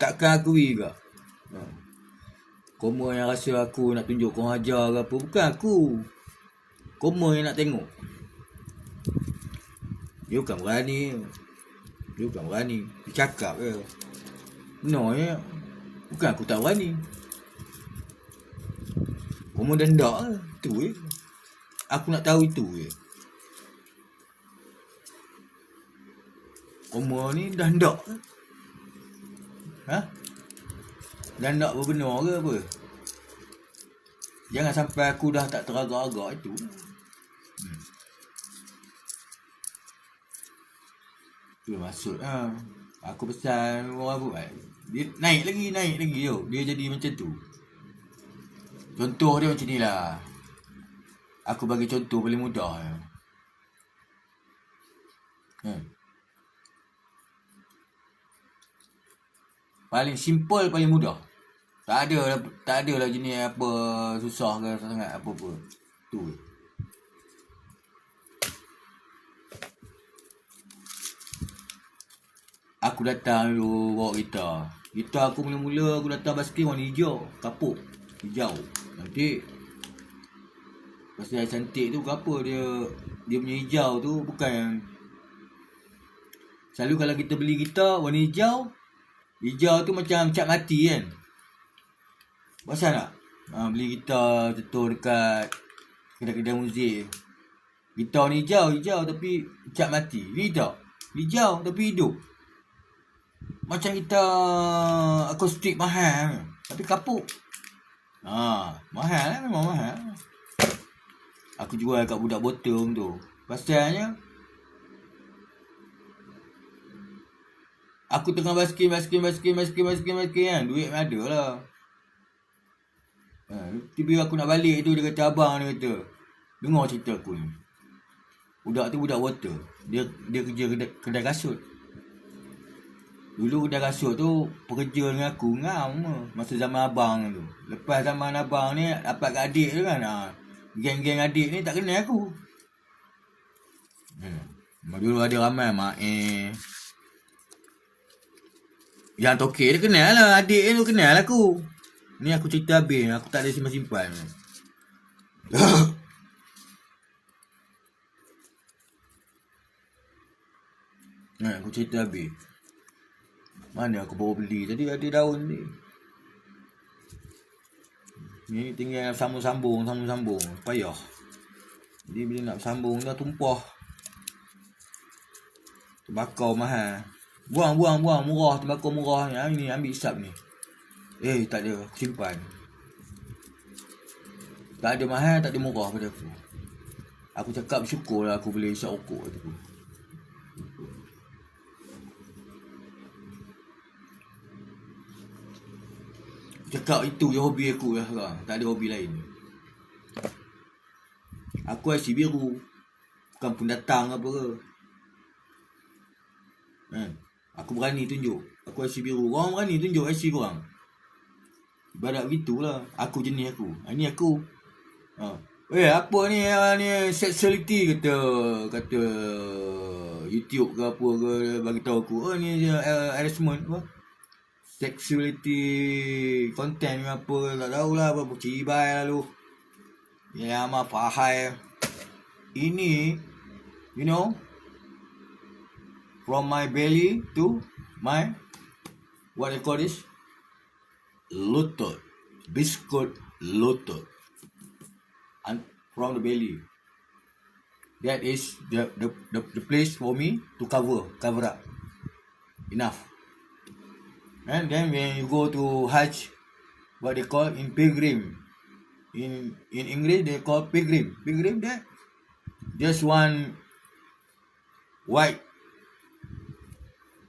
takkan aku juga. Ha. Koma yang rasa aku nak tunjuk kau ajar ke apa. Bukan aku. Koma yang nak tengok. Dia bukan berani. Dia bukan berani. Dia cakap je. No ya. Bukan aku tak berani. Koma dendak je. Itu je. Aku nak tahu itu je. Koma ni dah hendak ke? Ha? Dan nak berbenar ke apa? Jangan sampai aku dah tak teragak-agak itu. Hmm. Tu maksud ha. Aku pesan orang buat. Dia naik lagi, naik lagi yo. Dia jadi macam tu. Contoh dia macam ni lah. Aku bagi contoh paling mudah. Hmm. Paling simple, paling mudah. Tak ada lah, tak ada lah jenis apa susah ke sangat apa pun. Tu. Aku datang dulu bawa gitar. Gitar aku mula-mula aku datang basket warna hijau. Kapuk. Hijau. Nanti. Pasal cantik tu apa dia dia punya hijau tu bukan Selalu kalau kita beli gitar warna hijau Hijau tu macam cat mati kan Pasal tak? Ha, beli gitar tentu dekat kedai-kedai muzik. Gitar ni hijau, hijau tapi cat mati. Ni tak. Hijau tapi hidup. Macam gitar akustik mahal. Tapi kapuk. Ha, mahal lah memang mahal. Aku jual kat budak botol tu. Pasalnya Aku tengah baskin, baskin, baskin, baskin, baskin, baskin kan. Duit ada lah. Ha, tiba aku nak balik tu dia kata abang dia kata. Dengar cerita aku ni. Budak tu budak water. Dia dia kerja kedai, kedai kasut. Dulu kedai kasut tu pekerja dengan aku ngam masa zaman abang tu. Lepas zaman abang ni dapat kat adik tu kan. Ha, geng-geng adik ni tak kenal aku. Hmm. Dulu ada ramai mak eh. Yang tokek dia kenal lah. Adik tu kenal aku. Ni aku cerita habis. Aku tak ada simpan-simpan. Nah, aku cerita habis. Mana aku bawa beli tadi ada daun ni. Ni tinggal sambung-sambung, sambung-sambung. Payah. Jadi bila nak sambung dah tumpah. Tembakau mahal. Buang, buang, buang. Murah, tembakau murah. Ni ambil isap ni. Eh tak ada simpan Tak ada mahal tak ada murah pada aku Aku cakap bersyukur lah aku boleh isap rokok tu Cakap itu je hobi aku lah sekarang Tak ada hobi lain Aku IC biru Bukan pendatang apa ke kan? Aku berani tunjuk Aku IC biru Orang berani tunjuk IC korang Ibarat gitulah. Aku jenis aku. Ha, ni aku. Ha. Eh apa ni ha, ni sexuality kata kata YouTube ke apa ke bagi tahu aku. Oh ni uh, harassment apa? Sexuality content apa tak tahulah apa cibai lalu. Ya mah fahai. Ini you know from my belly to my what I call this lutut. Biskut lutut. And from the belly. That is the, the, the, the place for me to cover, cover up. Enough. And then when you go to Hajj, what they call in pilgrim. In in English they call pilgrim. Pilgrim that just one white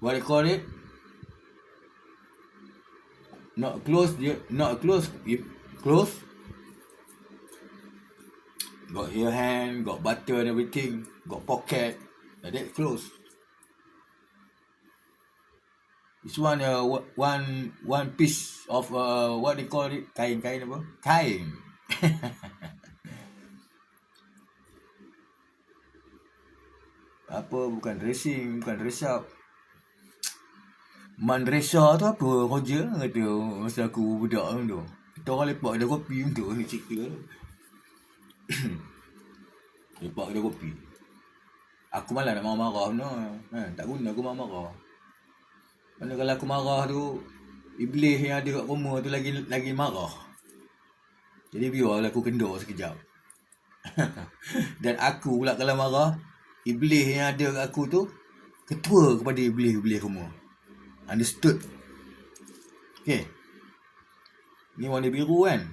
what they call it? Not close not close close. Got your hand got butter and everything got pocket. Like that close. This one uh one one piece of uh what they call it? Kain kain apa? Kain. Apa bukan dressing bukan dress up Mandresa tu apa kerja kata masa aku budak tu. Kita orang lepak ada kopi tu ni cerita lepak ada kopi. Aku malah nak marah-marah no. Ha, tak guna aku marah-marah. Mana kalau aku marah tu iblis yang ada kat rumah tu lagi lagi marah. Jadi biarlah aku kendor sekejap. Dan aku pula kalau marah iblis yang ada kat aku tu ketua kepada iblis-iblis rumah. Understood? Okay. Ni warna biru kan?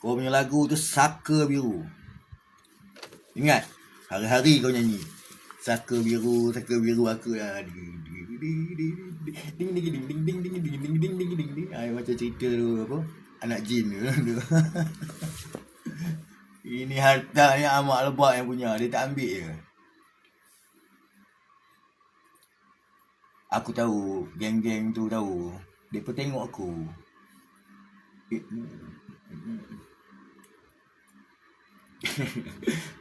Kau punya lagu tu Saka Biru. Ingat? Hari-hari kau nyanyi. Saka biru, saka biru aku ya. Ding ding ding ding ding ding ding ding ding ding ding ding. Ai macam cerita tu apa? Anak jin tu. Ini harta yang amak lebat yang punya. Dia tak ambil je. Aku tahu geng-geng tu tahu. Depa tengok aku.